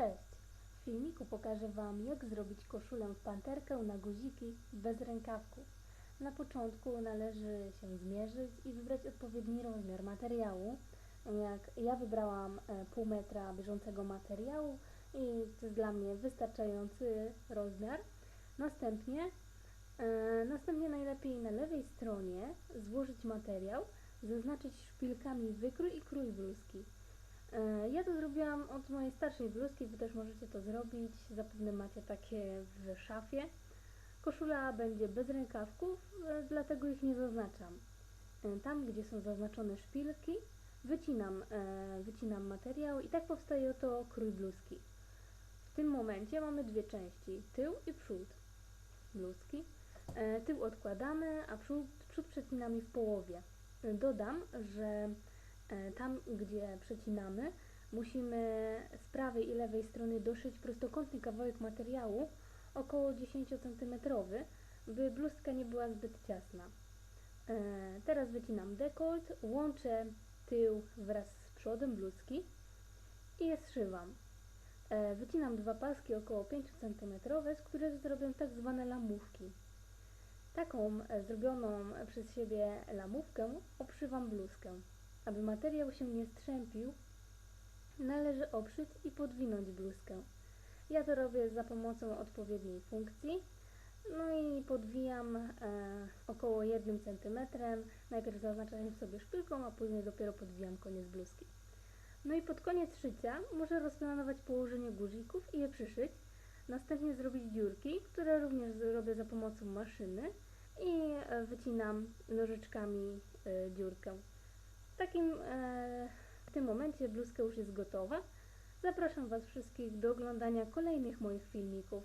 Cześć! W filmiku pokażę Wam, jak zrobić koszulę panterkę na guziki bez rękawków. Na początku należy się zmierzyć i wybrać odpowiedni rozmiar materiału. Jak ja wybrałam e, pół metra bieżącego materiału i to jest dla mnie wystarczający rozmiar. Następnie, e, następnie najlepiej na lewej stronie złożyć materiał, zaznaczyć szpilkami wykrój i krój bluzki. E, Ja to zrobiłam od mojej starszej bluzki, Wy też możecie to zrobić. Zapewne macie takie w szafie. Koszula będzie bez rękawków, e, dlatego ich nie zaznaczam. E, Tam, gdzie są zaznaczone szpilki, wycinam, wycinam materiał i tak powstaje oto krój bluzki. W tym momencie mamy dwie części, tył i przód bluzki. Tył odkładamy, a przód, przód przecinamy w połowie. Dodam, że tam, gdzie przecinamy, musimy z prawej i lewej strony doszyć prostokątny kawałek materiału, około 10 cm, by bluzka nie była zbyt ciasna. E, Teraz wycinam dekolt, łączę tył wraz z przodem bluzki i je zszywam. E, Wycinam dwa paski około 5 cm, z których zrobię tak zwane lamówki. Taką e, zrobioną przez siebie lamówkę obszywam bluzkę. Aby materiał się nie strzępił, należy obszyć i podwinąć bluzkę. Ja to robię za pomocą odpowiedniej funkcji. No i podwijam e, około 1 cm. Najpierw zaznaczam sobie szpilką, a później dopiero podwijam koniec bluzki. No i pod koniec szycia muszę rozplanować położenie guzików i je przyszyć. Następnie zrobić dziurki, które również zrobię za pomocą maszyny i e, wycinam nożyczkami e, dziurkę. Takim e, w tym momencie bluzka już jest gotowa. Zapraszam Was wszystkich do oglądania kolejnych moich filmików.